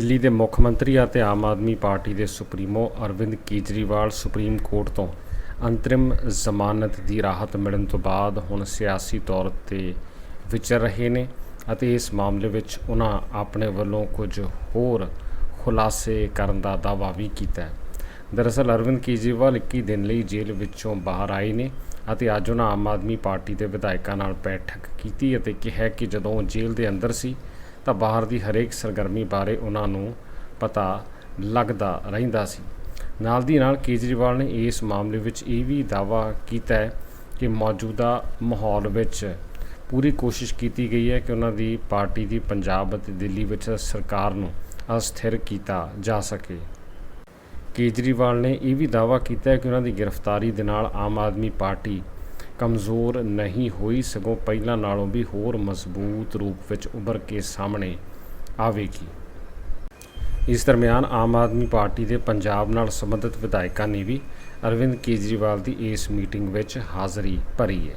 ਦਿੱਲੀ ਦੇ ਮੁੱਖ ਮੰਤਰੀ ਅਤੇ ਆਮ ਆਦਮੀ ਪਾਰਟੀ ਦੇ supremo Arvind Kejriwal supreme court ਤੋਂ ਅੰਤਰਿਮ ਜ਼ਮਾਨਤ ਦੀ ਰਾਹਤ ਮਿਲਣ ਤੋਂ ਬਾਅਦ ਹੁਣ ਸਿਆਸੀ ਤੌਰ ਤੇ ਵਿਚਰ ਰਹੇ ਨੇ ਅਤੇ ਇਸ ਮਾਮਲੇ ਵਿੱਚ ਉਹਨਾਂ ਆਪਣੇ ਵੱਲੋਂ ਕੁਝ ਹੋਰ ਖੁਲਾਸੇ ਕਰਨ ਦਾ ਦਾਅਵਾ ਵੀ ਕੀਤਾ ਹੈ। ਦਰਅਸਲ ਅਰਵਿੰਦ ਕੇਜਰੀਵਾਲ 21 ਦਿਨ ਲਈ ਜੇਲ੍ਹ ਵਿੱਚੋਂ ਬਾਹਰ ਆਏ ਨੇ ਅਤੇ ਅੱਜ ਉਹਨਾਂ ਆਮ ਆਦਮੀ ਪਾਰਟੀ ਦੇ ਵਿਧਾਇਕਾਂ ਨਾਲ ਬੈਠਕ ਕੀਤੀ ਅਤੇ ਕਿਹਾ ਕਿ ਜਦੋਂ ਉਹ ਜੇਲ੍ਹ ਦੇ ਅੰਦਰ ਸੀ ਤਾਂ ਬਾਹਰ ਦੀ ਹਰੇਕ ਸਰਗਰਮੀ ਬਾਰੇ ਉਹਨਾਂ ਨੂੰ ਪਤਾ ਲੱਗਦਾ ਰਹਿੰਦਾ ਸੀ। ਨਾਲ ਦੀ ਨਾਲ ਕੇਜਰੀਵਾਲ ਨੇ ਇਸ ਮਾਮਲੇ ਵਿੱਚ ਇਹ ਵੀ ਦਾਅਵਾ ਕੀਤਾ ਹੈ ਕਿ ਮੌਜੂਦਾ ਮਾਹੌਲ ਵਿੱਚ ਪੂਰੀ ਕੋਸ਼ਿਸ਼ ਕੀਤੀ ਗਈ ਹੈ ਕਿ ਉਹਨਾਂ ਦੀ ਪਾਰਟੀ ਦੀ ਪੰਜਾਬ ਅਤੇ ਦਿੱਲੀ ਵਿੱਚ ਸਰਕਾਰ ਨੂੰ ਅਸਥਿਰ ਕੀਤਾ ਜਾ ਸਕੇ। ਕੇਜਰੀਵਾਲ ਨੇ ਇਹ ਵੀ ਦਾਅਵਾ ਕੀਤਾ ਹੈ ਕਿ ਉਹਨਾਂ ਦੀ ਗ੍ਰਿਫਤਾਰੀ ਦੇ ਨਾਲ ਆਮ ਆਦਮੀ ਪਾਰਟੀ ਕਮਜ਼ੋਰ ਨਹੀਂ ਹੋਈ ਸਗੋਂ ਪਹਿਲਾਂ ਨਾਲੋਂ ਵੀ ਹੋਰ ਮਜ਼ਬੂਤ ਰੂਪ ਵਿੱਚ ਉੱਭਰ ਕੇ ਸਾਹਮਣੇ ਆਵੇਗੀ। ਇਸ ਦਰਮਿਆਨ ਆਮ ਆਦਮੀ ਪਾਰਟੀ ਦੇ ਪੰਜਾਬ ਨਾਲ ਸੰਬੰਧਿਤ ਵਿਧਾਇਕਾਂ ਨੇ ਵੀ ਅਰਵਿੰਦ ਕੇਜਰੀਵਾਲ ਦੀ ਇਸ ਮੀਟਿੰਗ ਵਿੱਚ ਹਾਜ਼ਰੀ ਭਰੀ ਹੈ।